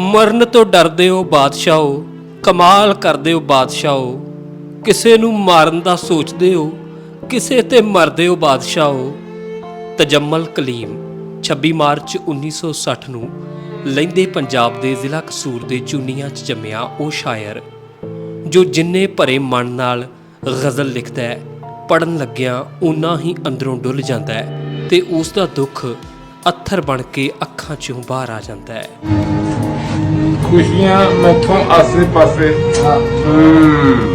ਮਰਨ ਤੋਂ ਡਰਦੇ ਹੋ ਬਾਦਸ਼ਾਹੋ, ਕਮਾਲ ਕਰਦੇ ਹੋ ਬਾਦਸ਼ਾਹੋ। ਕਿਸੇ ਨੂੰ ਮਾਰਨ ਦਾ ਸੋਚਦੇ ਹੋ, ਕਿਸੇ ਤੇ ਮਰਦੇ ਹੋ ਬਾਦਸ਼ਾਹੋ। ਤਜਮਲ ਕਲੀਮ 26 ਮਾਰਚ 1960 ਨੂੰ ਲਹਿੰਦੇ ਪੰਜਾਬ ਦੇ ਜ਼ਿਲ੍ਹਾ ਕਸੂਰ ਦੇ ਚੁੰਨੀਆਂ 'ਚ ਜੰਮਿਆ ਉਹ ਸ਼ਾਇਰ, ਜੋ ਜਿੰਨੇ ਭਰੇ ਮਨ ਨਾਲ ਗਜ਼ਲ ਲਿਖਦਾ ਹੈ ਪੜਨ ਲੱਗਿਆਂ ਉਨਾ ਹੀ ਅੰਦਰੋਂ ਡੁੱਲ ਜਾਂਦਾ ਹੈ ਤੇ ਉਸ ਦਾ ਦੁੱਖ ਅੱਥਰ ਬਣ ਕੇ ਅੱਖਾਂ 'ਚੋਂ ਬਾਹਰ ਆ ਜਾਂਦਾ ਹੈ। ਖੁਸ਼ੀਆਂ ਮੈਥੋਂ ਆਸੇ ਪਾਸੇ ਹਮ।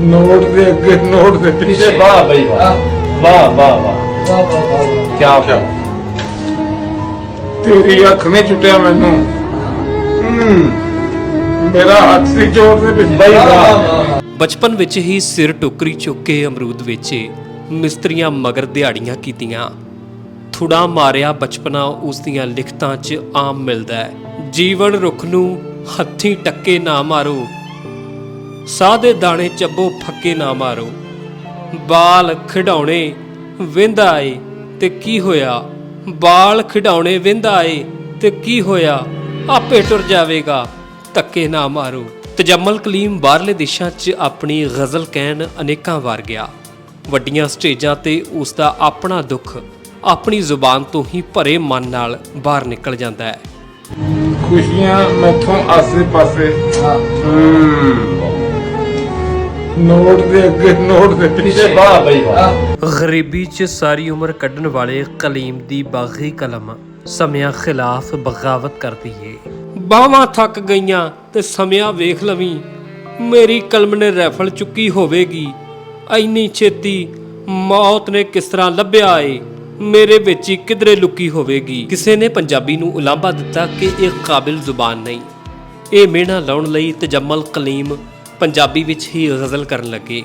ਨੋਟ ਦੇ ਅੱਗੇ ਨੋਟ ਦੇ ਪਿੱਛੇ। ਵਾਹ ਬਈ ਵਾਹ। ਵਾਹ ਵਾਹ ਵਾਹ। ਕੀ ਬਾਤ। ਤੇਰੀ ਅੱਖ ਨੇ ਚੁੱਟਿਆ ਮੈਨੂੰ। ਹਮ। ਮੇਰਾ ਹੱਥ ਸੀ ਜੋੜ ਦੇ ਵਿੱਚ। ਬਈ ਵਾਹ। ਬਚਪਨ ਵਿੱਚ ਹੀ ਸਿਰ ਟੋਕਰੀ ਚੁੱਕ ਕੇ ਅਮਰੂਦ ਵੇਚੇ ਮਿਸਤਰੀਆਂ ਮਗਰ ਦਿਹਾੜੀਆਂ ਕੀਤੀਆਂ। ਥੁੜਾ ਮਾਰਿਆ ਬਚਪਨਾ ਉਸ ਦੀਆਂ ਲਿਖਤਾਂ 'ਚ ਆਮ ਮਿਲਦਾ ਹੈ। ਜੀਵਨ ਰੁੱਖ ਨੂੰ ਹੱਥੀਂ ਟੱਕੇ ਨਾ ਮਾਰੋ। ਸਾਹ ਦੇ ਦਾਣੇ ਚੱਬੋ ਫੱਕੇ ਨਾ ਮਾਰੋ। ਬਾਲ ਖਿਡਾਉਣੇ ਵਿੰਦਾ ਏ ਤੇ ਕੀ ਹੋਇਆ? ਬਾਲ ਖਿਡਾਉਣੇ ਵਿੰਦਾ ਏ ਤੇ ਕੀ ਹੋਇਆ? ਆਪੇ ਟੁਰ ਜਾਵੇਗਾ, ਧੱਕੇ ਨਾ ਮਾਰੋ। ਤਜਮਲ ਕਲੀਮ ਬਾਹਰਲੇ ਦੇਸ਼ਾਂ 'ਚ ਆਪਣੀ ਗਜ਼ਲ ਕਹਿਣ ਅਨੇਕਾਂ ਵਾਰ ਗਿਆ। ਵੱਡੀਆਂ ਸਟੇਜਾਂ ਤੇ ਉਸ ਦਾ ਆਪਣਾ ਦੁੱਖ ਆਪਣੀ ਜ਼ੁਬਾਨ ਤੋਂ ਹੀ ਭਰੇ ਮਨ ਨਾਲ ਬਾਹਰ ਨਿਕਲ ਜਾਂਦਾ ਹੈ। ਖੁਸ਼ੀਆਂ ਮੈਥੋਂ ਆਸੇ ਪਾਸੇ ਹਮ। ਨੋਟ ਦੇ ਅੱਗੇ ਨੋਟ ਦੇ ਪਿੱਛੇ। ਵਾਹ ਬਈ ਵਾਹ ਗਰੀਬੀ 'ਚ ਸਾਰੀ ਉਮਰ ਕੱਢਣ ਵਾਲੇ ਕਲੀਮ ਦੀ ਬਾਗੀ ਕਲਮ ਸਮਿਆਂ ਖਿਲਾਫ ਬਗਾਵਤ ਕਰਦੀ ਏ। ਬਾਹਾਂ ਥੱਕ ਗਈਆਂ ਤੇ ਸਮਿਆਂ ਵੇਖ ਲਵੀਂ ਮੇਰੀ ਕਲਮ ਨੇ ਰੈਫਲ ਚੁੱਕੀ ਹੋਵੇਗੀ। ਐਨੀ ਛੇਤੀ ਮੌਤ ਨੇ ਕਿਸ ਤਰ੍ਹਾਂ ਲੱਭਿਆ ਏ? ਮੇਰੇ ਵਿੱਚ ਹੀ ਕਿਧਰੇ ਲੁਕੀ ਹੋਵੇਗੀ। ਕਿਸੇ ਨੇ ਪੰਜਾਬੀ ਨੂੰ ਉਲਾਂਭਾ ਦਿੱਤਾ ਕਿ ਇਹ ਕਾਬਿਲ ਜ਼ੁਬਾਨ ਨਹੀਂ। ਇਹ ਮਿਹਣਾ ਲਾਉਣ ਲਈ ਤਜਮਲ ਕਲੀਮ ਪੰਜਾਬੀ ਵਿੱਚ ਹੀ ਗਜ਼ਲ ਕਰਨ ਲੱਗੇ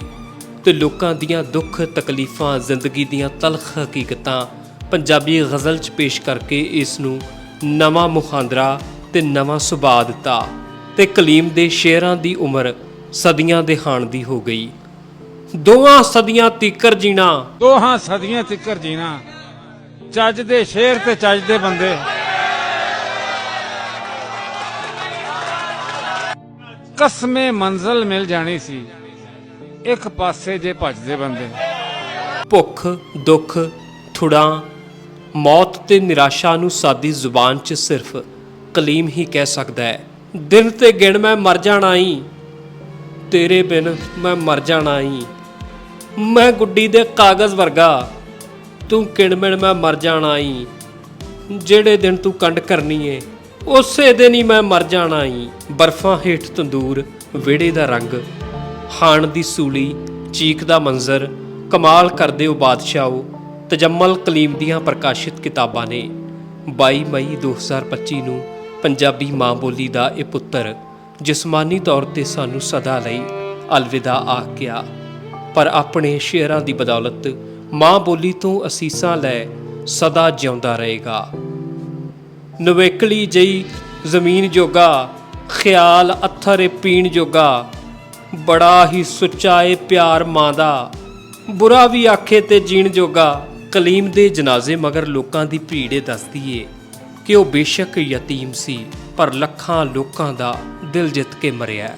ਤੇ ਲੋਕਾਂ ਦੀਆਂ ਦੁੱਖ, ਤਕਲੀਫਾਂ, ਜ਼ਿੰਦਗੀ ਦੀਆਂ ਤਲਖ ਹਕੀਕਤਾਂ ਪੰਜਾਬੀ ਗਜ਼ਲ 'ਚ ਪੇਸ਼ ਕਰਕੇ ਇਸ ਨੂੰ ਨਵਾਂ ਮੁਖਾਂਦਰਾ ਤੇ ਨਵਾਂ ਸੁਭਾਅ ਦਿੱਤਾ ਤੇ ਕਲੀਮ ਦੇ ਸ਼ੇਰਾਂ ਦੀ ਉਮਰ ਸਦੀਆਂ ਦੇ ਹਾਣ ਦੀ ਹੋ ਗਈ। ਦੋਹਾਂ ਸਦੀਆਂ ਤੀਕਰ ਜੀਣਾ। ਦੋਹਾਂ ਸਦੀਆਂ ਤੱਕਰ ਜੀਣਾ। ਚੱਜ ਦੇ ਸ਼ੇਰ ਤੇ ਚੱਜ ਦੇ ਬੰਦੇ। ਕਸਮੇ ਮੰਜ਼ਲ ਮਿਲ ਜਾਣੀ ਸੀ। ਇੱਕ ਪਾਸੇ ਜੇ ਭੱਜਦੇ ਬੰਦੇ। ਭੁੱਖ, ਦੁੱਖ, ਥੁੜਾਂ, ਮੌਤ ਤੇ ਨਿਰਾਸ਼ਾ ਨੂੰ ਸਾਦੀ ਜ਼ੁਬਾਨ 'ਚ ਸਿਰਫ ਕਲੀਮ ਹੀ ਕਹਿ ਸਕਦਾ ਹੈ। ਦਿਨ ਤੇ ਗਿਣ ਮੈਂ ਮਰ ਜਾਣਾ ਈ। ਤੇਰੇ ਬਿਨ ਮੈਂ ਮਰ ਜਾਣਾ ਈ। ਮੈਂ ਗੁੱਡੀ ਦੇ ਕਾਗਜ਼ ਵਰਗਾ ਤੂੰ ਕਿਣਮਿਣ ਮੈਂ ਮਰ ਜਾਣਾ ਈ। ਜਿਹੜੇ ਦਿਨ ਤੂੰ ਕੰਡ ਕਰਨੀ ਏ, ਉਸੇ ਦਿਨ ਹੀ ਮੈਂ ਮਰ ਜਾਣਾ ਈ। ਬਰਫਾਂ ਹੇਠ ਤੰਦੂਰ, ਵਿਹੜੇ ਦਾ ਰੰਗ, ਹਾਣ ਦੀ ਸੂਲੀ ਚੀਕ ਦਾ ਮੰਜ਼ਰ, ਕਮਾਲ ਕਰਦੇ ਹੋ ਬਾਦਸ਼ਾਹੋ, ਤਜਮਲ ਕਲੀਮ ਦੀਆਂ ਪ੍ਰਕਾਸ਼ਿਤ ਕਿਤਾਬਾਂ ਨੇ। 22 ਮਈ 2025 ਨੂੰ ਪੰਜਾਬੀ ਮਾਂ ਬੋਲੀ ਦਾ ਇਹ ਪੁੱਤਰ ਜਿਸਮਾਨੀ ਤੌਰ ਤੇ ਸਾਨੂੰ ਸਦਾ ਲਈ ਅਲਵਿਦਾ ਆਖ ਗਿਆ। ਪਰ ਆਪਣੇ ਸ਼ੇਰਾਂ ਦੀ ਬਦੌਲਤ ਮਾਂ ਬੋਲੀ ਤੋਂ ਅਸੀਸਾਂ ਲੈ ਸਦਾ ਜਿਉਂਦਾ ਰਹੇਗਾ। ਨਵੇਕਲੀ ਜਈ ਜ਼ਮੀਨ ਜੋਗਾ, ਖਿਆਲ ਅਥਰੇ ਪੀਣ ਜੋਗਾ, ਬੜਾ ਹੀ ਸੁੱਚਾ ਏ ਪਿਆਰ ਮਾਂ ਦਾ। ਬੁਰਾ ਵੀ ਆਖੇ ਤੇ ਜੀਣ ਜੋਗਾ, ਕਲੀਮ ਦੇ ਜਨਾਜ਼ੇ ਮਗਰ ਲੋਕਾਂ ਦੀ ਭੀੜ ਏ ਦੱਸਦੀ ਏ ਕਿ ਉਹ ਬੇਸ਼ੱਕ ਯਤੀਮ ਸੀ, ਪਰ ਲੱਖਾਂ ਲੋਕਾਂ ਦਾ ਦਿਲ ਜਿੱਤ ਕੇ ਮਰਿਆ।